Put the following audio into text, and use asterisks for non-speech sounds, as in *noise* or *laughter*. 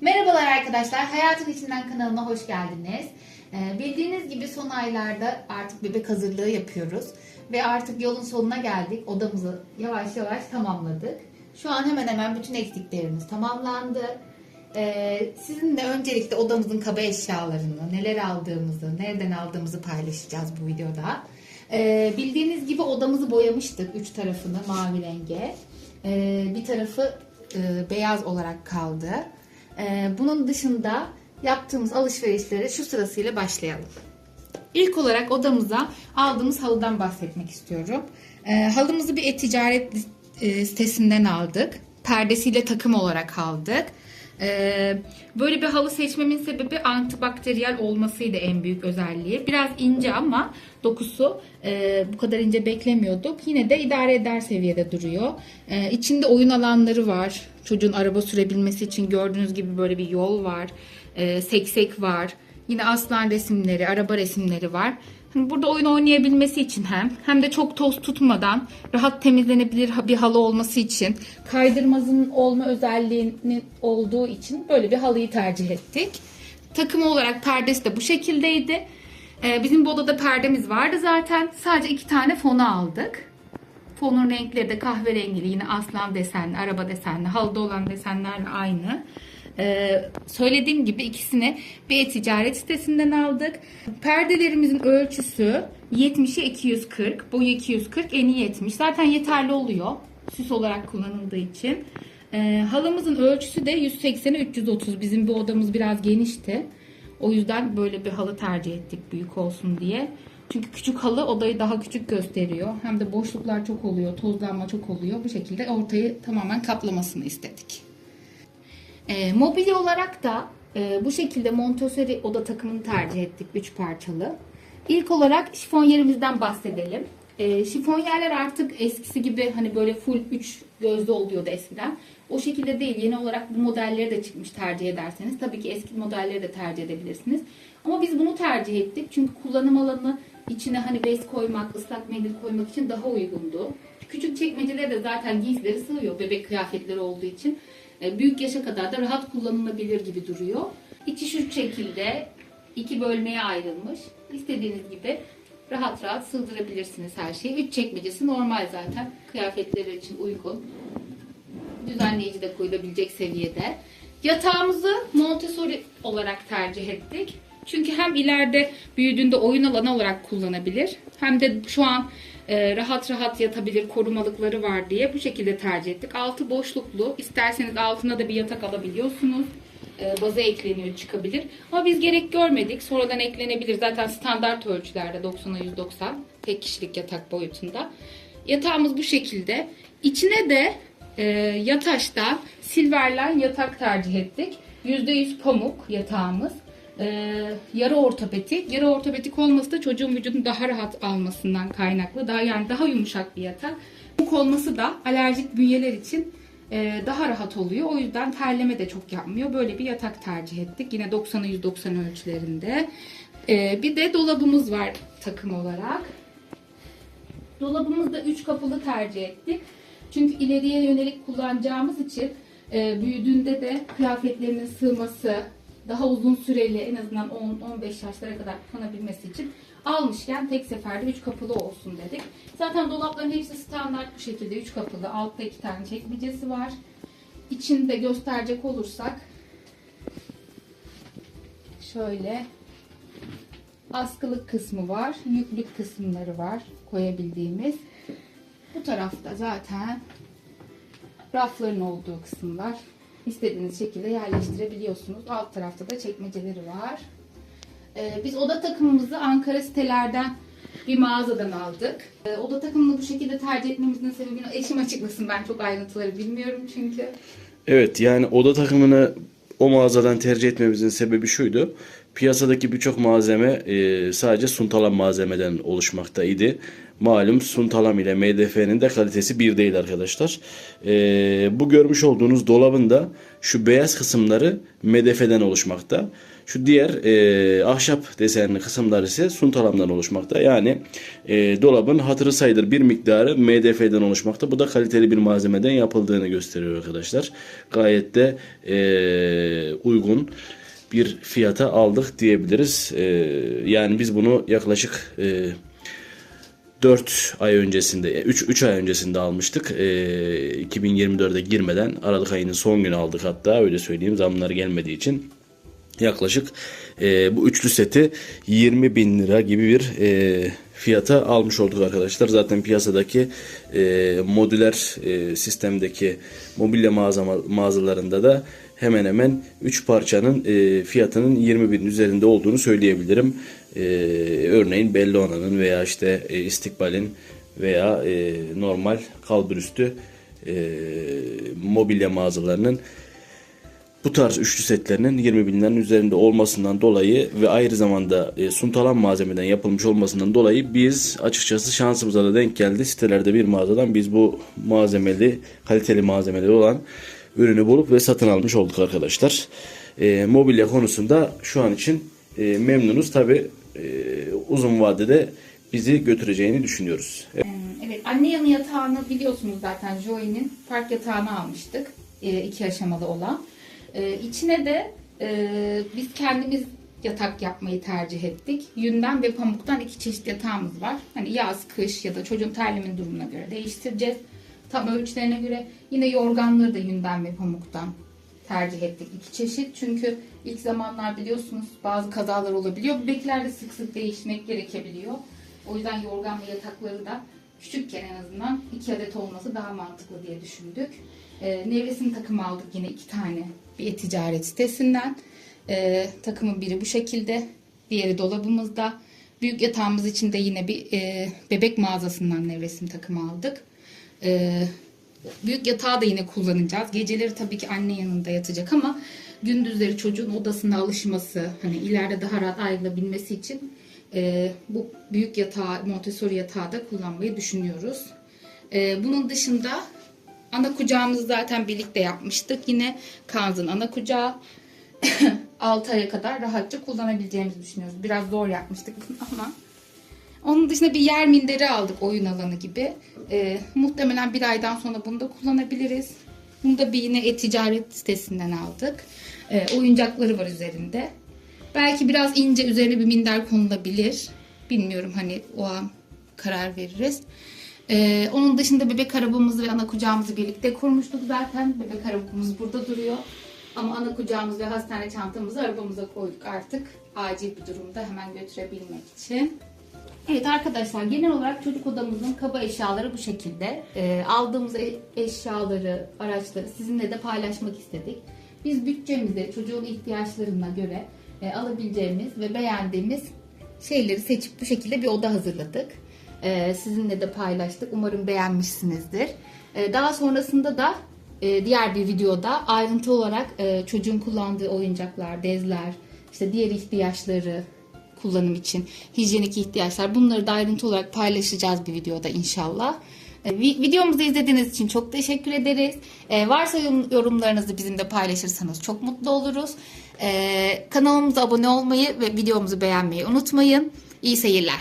Merhabalar arkadaşlar, Hayatın İçinden kanalına hoş geldiniz. Ee, bildiğiniz gibi son aylarda artık bebek hazırlığı yapıyoruz. Ve artık yolun sonuna geldik. Odamızı yavaş yavaş tamamladık. Şu an hemen hemen bütün eksiklerimiz tamamlandı. Ee, sizinle öncelikle odamızın kaba eşyalarını, neler aldığımızı, nereden aldığımızı paylaşacağız bu videoda. Ee, bildiğiniz gibi odamızı boyamıştık üç tarafını mavi renge. Ee, bir tarafı e, beyaz olarak kaldı. Ee, bunun dışında yaptığımız alışverişlere şu sırasıyla başlayalım. İlk olarak odamıza aldığımız halıdan bahsetmek istiyorum. Ee, halımızı bir e-ticaret e, sitesinden aldık. Perdesiyle takım olarak aldık. Ee, böyle bir halı seçmemin sebebi antibakteriyel olmasıydı en büyük özelliği. Biraz ince ama dokusu e, bu kadar ince beklemiyorduk. Yine de idare eder seviyede duruyor. Ee, içinde oyun alanları var. Çocuğun araba sürebilmesi için gördüğünüz gibi böyle bir yol var. Ee, seksek var. Yine aslan resimleri, araba resimleri var. Burada oyun oynayabilmesi için hem hem de çok toz tutmadan rahat temizlenebilir bir halı olması için kaydırmazın olma özelliğinin olduğu için böyle bir halıyı tercih ettik. Takımı olarak perdesi de bu şekildeydi. Ee, bizim bu odada perdemiz vardı zaten. Sadece iki tane fonu aldık. Fonun renkleri de kahverengili yine aslan desenli, araba desenli, halıda olan desenlerle aynı. Ee, söylediğim gibi ikisini bir e-ticaret sitesinden aldık. Perdelerimizin ölçüsü 70'e 240, boyu 240, eni 70. Zaten yeterli oluyor süs olarak kullanıldığı için. Ee, halımızın ölçüsü de 180'e 330. Bizim bu odamız biraz genişti. O yüzden böyle bir halı tercih ettik büyük olsun diye. Çünkü küçük halı odayı daha küçük gösteriyor. Hem de boşluklar çok oluyor, tozlanma çok oluyor. Bu şekilde ortayı tamamen kaplamasını istedik. E, mobilya olarak da e, bu şekilde Montessori oda takımını tercih ettik 3 parçalı. İlk olarak şifonyerimizden bahsedelim. E, şifonyerler artık eskisi gibi hani böyle full 3 gözlü oluyordu eskiden. O şekilde değil. Yeni olarak bu modelleri de çıkmış tercih ederseniz. Tabii ki eski modelleri de tercih edebilirsiniz. Ama biz bunu tercih ettik. Çünkü kullanım alanı içine hani bez koymak, ıslak mendil koymak için daha uygundu. Küçük çekmecelere de zaten giysileri sığıyor bebek kıyafetleri olduğu için. E, büyük yaşa kadar da rahat kullanılabilir gibi duruyor. İçi şu şekilde iki bölmeye ayrılmış. İstediğiniz gibi rahat rahat sığdırabilirsiniz her şeyi. Üç çekmecesi normal zaten. Kıyafetleri için uygun. Düzenleyici de koyulabilecek seviyede. Yatağımızı Montessori olarak tercih ettik. Çünkü hem ileride büyüdüğünde oyun alanı olarak kullanabilir. Hem de şu an e, rahat rahat yatabilir korumalıkları var diye bu şekilde tercih ettik. Altı boşluklu. İsterseniz altına da bir yatak alabiliyorsunuz. E, baza ekleniyor çıkabilir. Ama biz gerek görmedik. Sonradan eklenebilir. Zaten standart ölçülerde 90'a 190 tek kişilik yatak boyutunda. Yatağımız bu şekilde. İçine de e, yataşta Silverline yatak tercih ettik. %100 pamuk yatağımız. E, yarı ortopedik. Yarı ortopedik olması da çocuğun vücudunu daha rahat almasından kaynaklı. Daha yani daha yumuşak bir yatak. Pamuk olması da alerjik bünyeler için e, daha rahat oluyor. O yüzden terleme de çok yapmıyor. Böyle bir yatak tercih ettik. Yine 90'a 190 ölçülerinde. E, bir de dolabımız var takım olarak. Dolabımızda 3 kapılı tercih ettik. Çünkü ileriye yönelik kullanacağımız için e, büyüdüğünde de kıyafetlerinin sığması, daha uzun süreli en azından 10-15 yaşlara kadar kullanabilmesi için almışken tek seferde 3 kapılı olsun dedik. Zaten dolapların hepsi standart bu şekilde 3 kapılı. Altta 2 tane çekmecesi var. İçinde gösterecek olursak şöyle askılık kısmı var. Yüklük kısımları var koyabildiğimiz. Bu tarafta zaten rafların olduğu kısımlar. İstediğiniz şekilde yerleştirebiliyorsunuz. Alt tarafta da çekmeceleri var. Ee, biz oda takımımızı Ankara sitelerden bir mağazadan aldık. Ee, oda takımını bu şekilde tercih etmemizin sebebini eşim açıklasın. Ben çok ayrıntıları bilmiyorum çünkü. Evet yani oda takımını o mağazadan tercih etmemizin sebebi şuydu. Piyasadaki birçok malzeme e, sadece suntalan malzemeden oluşmaktaydı. Malum Suntalam ile MDF'nin de kalitesi bir değil arkadaşlar. Ee, bu görmüş olduğunuz dolabın da şu beyaz kısımları MDF'den oluşmakta. Şu diğer e, ahşap desenli kısımlar ise Suntalam'dan oluşmakta. Yani e, dolabın hatırı sayılır bir miktarı MDF'den oluşmakta. Bu da kaliteli bir malzemeden yapıldığını gösteriyor arkadaşlar. Gayet de e, uygun bir fiyata aldık diyebiliriz. E, yani biz bunu yaklaşık e, 4 ay öncesinde, 3 3 ay öncesinde almıştık. E, 2024'e girmeden Aralık ayının son günü aldık hatta öyle söyleyeyim zamlar gelmediği için. Yaklaşık e, bu üçlü seti 20 bin lira gibi bir e, fiyata almış olduk arkadaşlar. Zaten piyasadaki e, modüler e, sistemdeki mobilya mağaza, mağazalarında da hemen hemen 3 parçanın e, fiyatının 20 bin üzerinde olduğunu söyleyebilirim. E, örneğin Bellona'nın veya işte e, İstikbal'in veya e, normal kalburüstü e, mobilya mağazalarının bu tarz üçlü setlerinin 20 binlerin üzerinde olmasından dolayı ve ayrı zamanda e, suntalan malzemeden yapılmış olmasından dolayı biz açıkçası şansımıza da denk geldi. Sitelerde bir mağazadan biz bu malzemeli, kaliteli malzemeli olan ürünü bulup ve satın almış olduk arkadaşlar. E, mobilya konusunda şu an için e, memnunuz. Tabi uzun vadede bizi götüreceğini düşünüyoruz. Evet, anne yanı yatağını biliyorsunuz zaten Joey'nin park yatağını almıştık. e, iki aşamalı olan. E, içine de e, biz kendimiz yatak yapmayı tercih ettik. Yünden ve pamuktan iki çeşit yatağımız var. Hani yaz, kış ya da çocuğun terlemin durumuna göre değiştireceğiz. Tam ölçülerine göre yine yorganları da yünden ve pamuktan tercih ettik iki çeşit. Çünkü ilk zamanlar biliyorsunuz bazı kazalar olabiliyor. Bebeklerde sık sık değişmek gerekebiliyor. O yüzden yorgan ve yatakları da küçükken en azından iki adet olması daha mantıklı diye düşündük. Ee, nevresim takımı aldık yine iki tane bir e-ticaret sitesinden. Ee, takımın biri bu şekilde, diğeri dolabımızda. Büyük yatağımız için de yine bir e, bebek mağazasından nevresim takımı aldık. Ee, büyük yatağı da yine kullanacağız. Geceleri tabii ki anne yanında yatacak ama gündüzleri çocuğun odasına alışması, hani ileride daha rahat ayrılabilmesi için e, bu büyük yatağı, Montessori yatağı da kullanmayı düşünüyoruz. E, bunun dışında ana kucağımızı zaten birlikte yapmıştık. Yine Kanz'ın ana kucağı *laughs* 6 aya kadar rahatça kullanabileceğimizi düşünüyoruz. Biraz zor yapmıştık ama onun dışında bir yer minderi aldık oyun alanı gibi. Ee, muhtemelen bir aydan sonra bunu da kullanabiliriz. Bunu da bir yine e-ticaret sitesinden aldık. Ee, oyuncakları var üzerinde. Belki biraz ince üzerine bir minder konulabilir. Bilmiyorum hani o an karar veririz. Ee, onun dışında bebek arabamızı ve ana kucağımızı birlikte kurmuştuk zaten. Bebek arabamız burada duruyor. Ama ana kucağımız ve hastane çantamızı arabamıza koyduk artık. Acil bir durumda hemen götürebilmek için. Evet arkadaşlar genel olarak çocuk odamızın kaba eşyaları bu şekilde. Ee, aldığımız e- eşyaları, araçları sizinle de paylaşmak istedik. Biz bütçemizi çocuğun ihtiyaçlarına göre e, alabileceğimiz ve beğendiğimiz şeyleri seçip bu şekilde bir oda hazırladık. Ee, sizinle de paylaştık. Umarım beğenmişsinizdir. Ee, daha sonrasında da e, diğer bir videoda ayrıntı olarak e, çocuğun kullandığı oyuncaklar, bezler, işte diğer ihtiyaçları, kullanım için hijyenik ihtiyaçlar bunları da ayrıntı olarak paylaşacağız bir videoda inşallah. E, vi- Videomuzu izlediğiniz için çok teşekkür ederiz. E, varsa yorum- yorumlarınızı bizimle paylaşırsanız çok mutlu oluruz. E, kanalımıza abone olmayı ve videomuzu beğenmeyi unutmayın. İyi seyirler.